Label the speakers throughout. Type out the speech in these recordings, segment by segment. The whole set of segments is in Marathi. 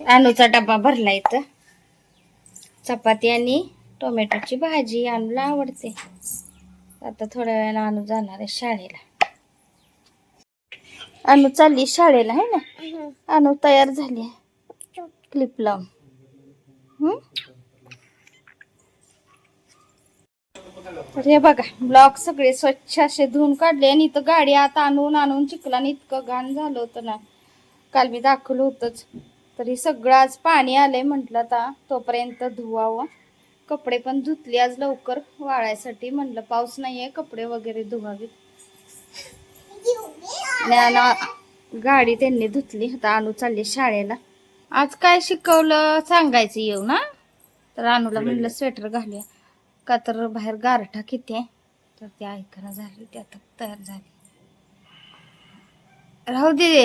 Speaker 1: अनुचा डबा भरला इथं. चपाती आणि टोमॅटोची भाजी अनुला आवडते. आता थोड्या वेळानं अनु जाणार आहे शाळेला. अनु चालली शाळेला आहे ना? अनु तयार झाली आहे. क्लिप लावून? तर हे बघा ब्लॉक सगळे स्वच्छ असे धुवून काढले आणि इथं गाडी आता आणून आणून चिखला आणि इतकं घाण झालं होतं ना. काल मी दाखवलं होतंच. तर हे सगळं आज पाणी आलंय म्हटलं आता तोपर्यंत धुवावं. कपडे पण धुतली आज लवकर. वाळायसाठी म्हटलं पाऊस नाहीये कपडे वगैरे धुवावीत. गाडी त्यांनी धुतली. आता आणू चालली शाळेला. आज काय शिकवलं सांगायचं येऊ ना? तर अनुला म्हणलं स्वेटर घालूया. का तर बाहेर गारठा किती आहे? तर ते ऐकणं झाली ती आता तयार झाली. राहू दे.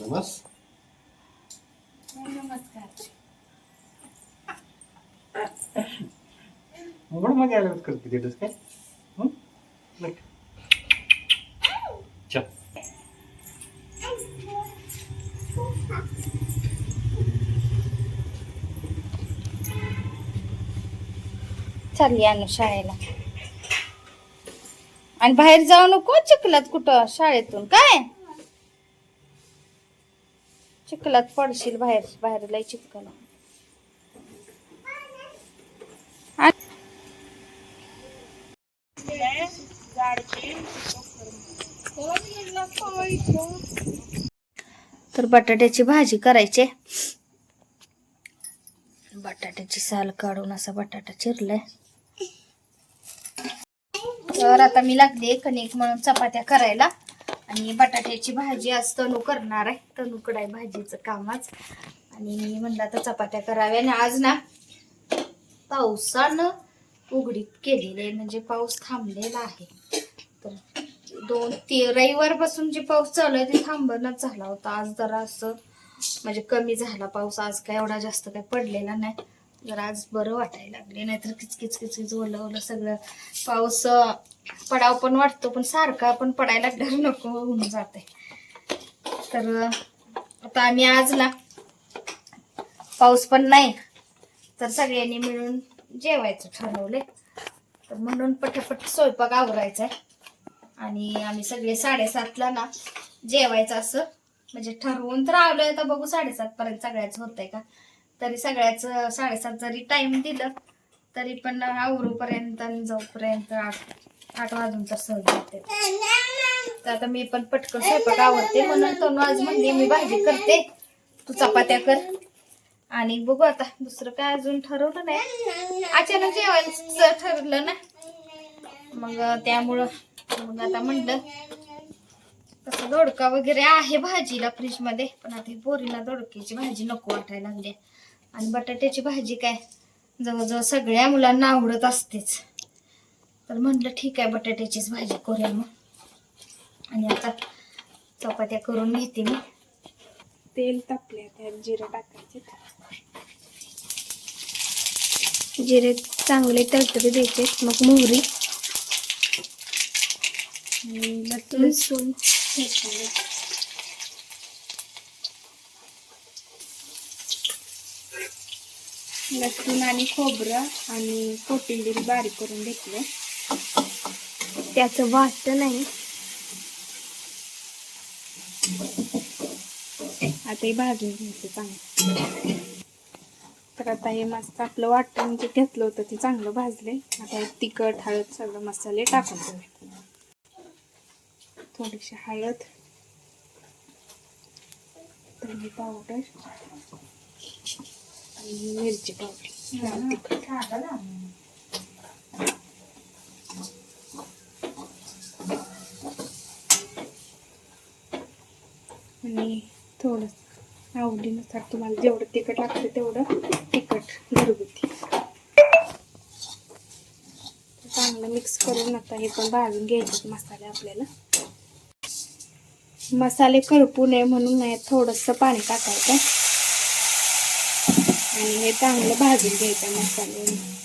Speaker 2: नमस
Speaker 1: नमस्कार
Speaker 2: आल्यावर करते तिथंच काय? हं? चल.
Speaker 1: चालली अनु शाळेला. आणि बाहेर जाऊ नको चिखलात कुठं? शाळेतून. काय? चिखलात पडशील बाहेर बाहेर लय चिखल. तर बटाट्याची भाजी करायची. बटाट्याची साल काढून असा बटाटा चिरलाय. तर आता मी लागले कणिक म्हणून चपात्या करायला. आणि बटाट्याची भाजी आज तनू करणार आहे. तनूकडे आहे भाजीचं कामच आणि मी म्हणलं आता चपात्या कराव्या. आणि आज ना पावसानं उघडीत केलेले आहे. म्हणजे पाऊस थांबलेला आहे. तर दोन ते रविवारपासून जे पाऊस चालू आहे ते थांबणच झाला होता. आज जरा असं म्हणजे कमी झाला पाऊस. आज काय एवढा जास्त काय पडलेला नाही. जरा आज बरं वाटायला लागले. नाहीतर किचकिच किचकिच ओलं ओलं सगळं पाऊस पडाव पण वाटतो पण सारखा पण पडायला डर नको होऊन जाते तर आता आम्ही आज ना पाऊस पण नाही. तर सगळ्यांनी मिळून जेवायचं ठरवले तर म्हणून पटापट स्वयंपाक आवरायचा आहे आणि आम्ही सगळे साडेसातला ना जेवायचं असं म्हणजे ठरवून तर आवलं आता बघू साडेसात पर्यंत सगळ्याच होतंय का? तरी सगळ्याच साडेसात जरी टाइम दिलं तरी पण आवरूपर्यंत आणि जाऊपर्यंत आठ वाजूनचा सहज जाते तर आता मी पण पटकन स्वयंपाक आवडते म्हणून तनु आज म्हणली मी भाजी करते. तू चपात्या कर. आणि बघू आता दुसरं काय अजून ठरवलं नाही. अचानक जेवायचं ठरलं ना. मग त्यामुळं मग आता म्हणलं तसं दोडका वगैरे आहे भाजीला फ्रीजमध्ये पण आता बोरीला दोडक्याची भाजी नको वाटायला लागली. आणि बटाट्याची भाजी काय? जवळजवळ सगळ्या मुलांना आवडत असतेच. तर म्हटलं ठीक आहे बटाट्याचीच भाजी करूया मग. आणि आता चपात्या करून घेते मी.
Speaker 3: तेल तापले त्यात जिरं टाकायचे
Speaker 1: जिरे चांगले तडतडी द्यायचे मग मोहरी
Speaker 3: लसूण. लसूण. आणि खोबरं आणि कोथिंबीर बारीक करून घेतलं
Speaker 1: त्याचं वाटत नाही.
Speaker 3: आता हे भाजून घ्यायचं चांगलं. तर आता हे मस्त आपलं वाटण जे घेतलं होतं ते चांगलं भाजले. आता हे तिखट हळद सगळं मसाले टाकून देऊया थोडीशी हळद. धने पावडर आणि मिरची पावडर तिखट आणि थोडं आवडीनुसार तुम्हाला जेवढं तिखट लागतं तेवढं तिखट घरगुती. चांगलं मिक्स करून आता हे पण भाजून घ्यायचे मसाले आपल्याला. मसाले करपू नये म्हणून नाही थोडंसं पाणी टाकायचं. आणि हे चांगलं भाजून घ्यायचं मसाले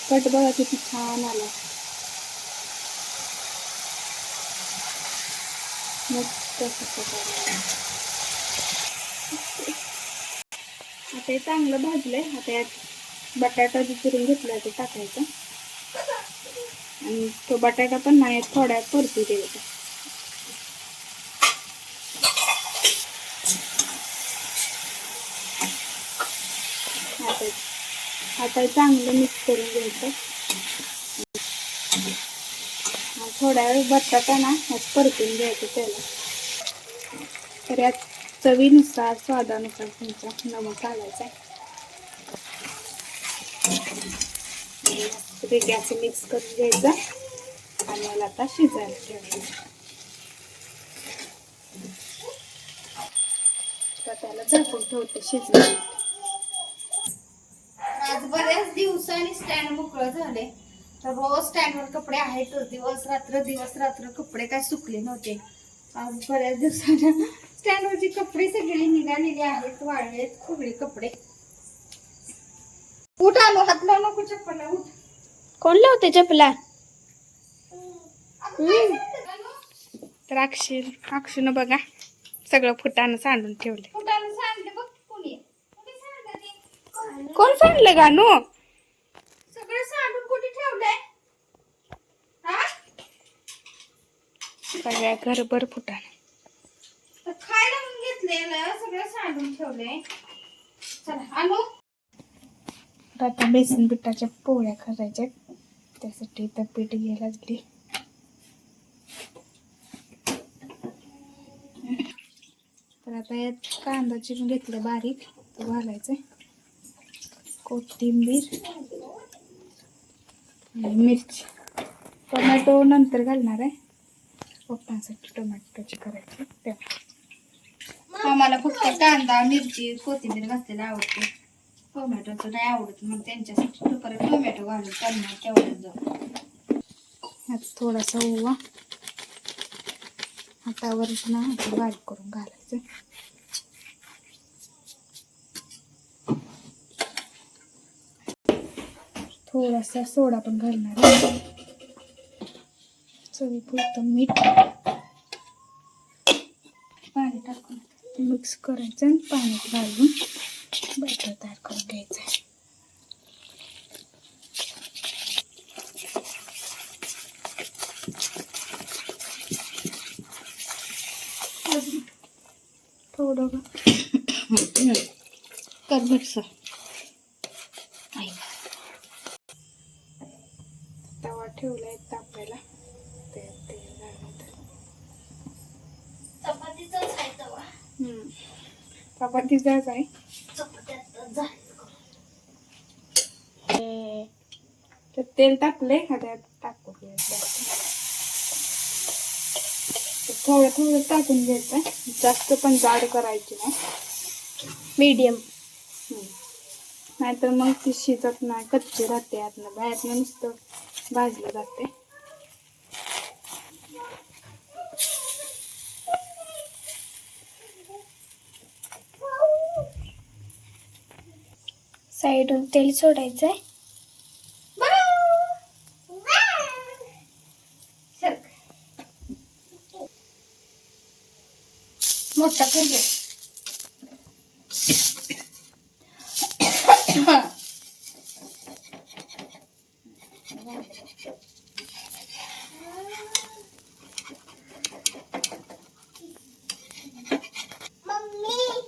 Speaker 3: कट बघा किती छान आला. मस्त आता हे चांगलं भाजलंय. आता यात बटाटा जो चिरून घेतला ते टाकायचा. आणि तो बटाटा पण नाही थोड्या परतू द्यायचा आता आता चांगलं मिक्स करून घ्यायचं. थोडा थोड्या वेळ बटाटा ना यात परतून घ्यायचं त्याला. तर यात चवीनुसार स्वादानुसार तुमचा नमक घालायचा मस्तपैकी असं मिक्स करून घ्यायचं. आणि याला आता शिजायला ठेवायचं. त्याला झाकून ठेवते शिजलं
Speaker 1: बऱ्याच दिवसांनी स्टँड मोकळं झाले तर रोज स्टँडवर कपडे आहेतच. दिवस रात्र दिवस रात्र कपडे काय सुकले नव्हते. आज बऱ्याच दिवसानं स्टँडवरची कपडे सगळी निघालेली आहेत वाळलेत सगळे कपडे. उठ आलो हात लावू नको चप्पल उठ.
Speaker 3: कोण लावते चपला तर अक्षी अक्षून बघा सगळं फुटानं सांडून ठेवले
Speaker 1: कुठानं सांडले बघ कोणी कुठे सांडलं ते?
Speaker 3: कोण सांडलं गानू
Speaker 1: सगळं सांडून कुठे ठेवलंय? हा?
Speaker 3: सगळ्या घरभर फुटानं.
Speaker 1: तर खायला म्हणून घेतलेलं सगळं सांडून ठेवलंय. चला आणू?
Speaker 3: आता बेसन पिठाच्या पोळ्या करायच्या त्यासाठी तर पीठ घ्यायला लागली. तर आता यात कांदा चिरून घेतला बारीक. तो घालायचा कोथिंबीर मिरची. टोमॅटो नंतर घालणार आहे. पप्पांसाठी टोमॅटोची करायची तेव्हा
Speaker 1: आम्हाला फक्त कांदा मिरची कोथिंबीर घातलेलं आवडते. टोमॅटोचं नाही आवडत मग त्यांच्यासाठी परत टोमॅटो घालून त्यांना तेवढं जाऊ.
Speaker 3: यात थोडासा ओवा. हातावर ना बारीक करून घालायचं. थोडासा सोडा पण घालणार आहे. चवीपुरतं मीठ. पाणी टाकून मिक्स करायचं आणि पाण्यात घालून बटर तयार करून घ्यायचं आहे. अजून थोडं
Speaker 1: कर मिक्सर
Speaker 3: तवा ठेवलाय तापायला त्यात तेल घालायचं
Speaker 1: चपातीचाच आहे तवा
Speaker 3: हम्म. चपातीचाच आहे. तर तेल टाकले आता टाकू द्यायचं तर थोडं थोडं टाकून घ्यायचं. जास्त पण जाड करायची नाही. मीडियम. नाहीतर मग ती शिजत नाही कच्ची राहते आतनं. बाहेरनं नुसतं भाजलं जाते साईडून तेल सोडायचं आहे
Speaker 1: मोठा कर घे.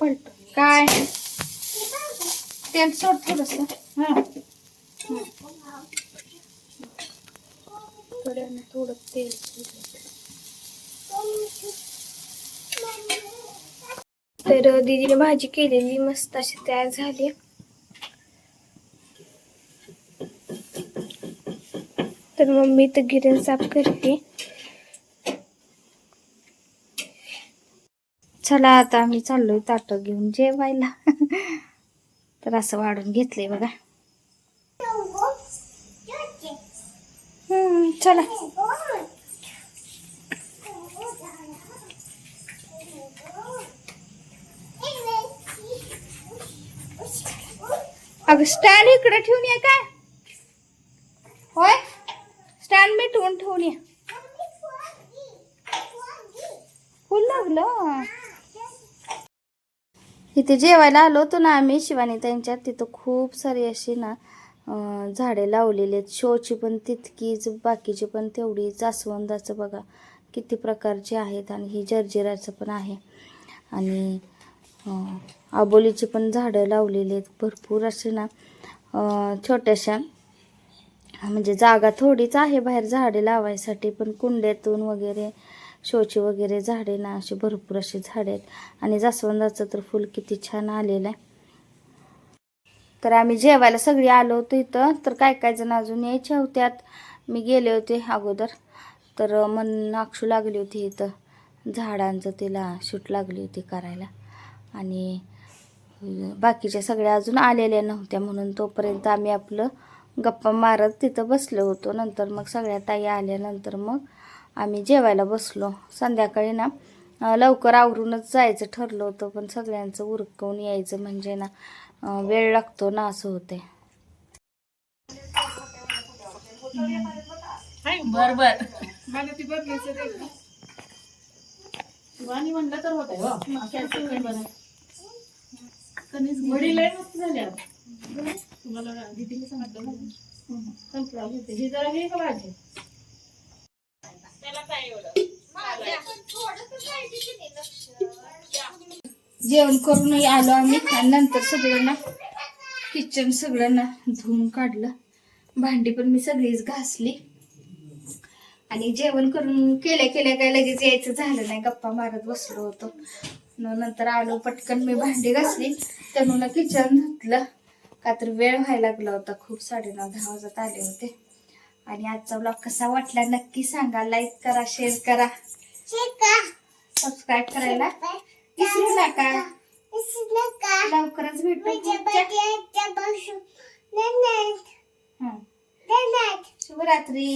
Speaker 3: पलटून
Speaker 1: काय तेल सोड थोडस. हा.
Speaker 3: थोड्यानं थोडं तेल. तर दीदीने भाजी केलेली मस्त अशी तयार झाली. तर मम्मी तर गिरण साफ करते.
Speaker 1: चला आता आम्ही चाललोय ताटं घेऊन जेवायला. तर असं वाढून घेतलंय बघा. हम्म, चला. अगं स्टँड इकडे ठेवून ये काय? होय? स्टँड ठेवून ये. फुल लागलं? इथे जेवायला आलो होतो ना आम्ही शिवानी त्यांच्यात तिथं खूप सारी अशी ना झाडे लावलेली आहेत. शोची पण तितकीच बाकीची पण तेवढी जास्वंदाचं बघा किती प्रकारचे आहेत आणि ही जर्जिराचं पण आहे. आणि आबोलीची पण झाडं लावलेली आहेत भरपूर असे ना छोट्याशा. म्हणजे जागा थोडीच आहे बाहेर झाडे लावायसाठी पण कुंड्यातून वगैरे शोची वगैरे झाडे ना अशी भरपूर अशी झाडे आहेत. आणि जास्वंदाचं तर फुल किती छान आलेलं आहे. तर आम्ही जेवायला सगळी आलो होतो इथं. तर काय काय जण अजून यायच्या होत्यात. मी गेले होते अगोदर. तर मन नाक्षू लागली होती इथं. झाडांचं तिला शूट लागली होती करायला. आणि बाकीच्या सगळ्या अजून आलेल्या नव्हत्या म्हणून तोपर्यंत आम्ही आपलं गप्पा मारत तिथं बसलो होतो. नंतर मग सगळ्या ताई आल्यानंतर मग आम्ही जेवायला बसलो. संध्याकाळी ना लवकर आवरूनच जायचं ठरलं होतं पण सगळ्यांचं उरकवून यायचं म्हणजे ना वेळ लागतो ना असं होते
Speaker 4: बर बर. म्हणलं तर वडील झाल्या तुम्हाला. हे जरा हे का भाजी त्याला काय एवढं
Speaker 1: जेवण करूनही आलो आम्ही आणि नंतर सगळ्यांना किचन सगळ्यांना धुवून काढलं. भांडी पण मी सगळीच घासली. आणि जेवण करून केल्या केल्या काय लगेच यायचं झालं नाही. गप्पा मारत बसलो होतो. नंतर आलो पटकन मी भांडी घासली. तनुनं किचन धुतलं. का तर वेळ व्हायला लागला होता. खूप साडेनऊ दहा वाजत आले होते. आणि आजचा ब्लॉग कसा वाटला नक्की सांगा. लाईक करा शेअर करा. सबस्क्राईब करायला विसरू नका. लवकरच भेटू. शुभरात्री.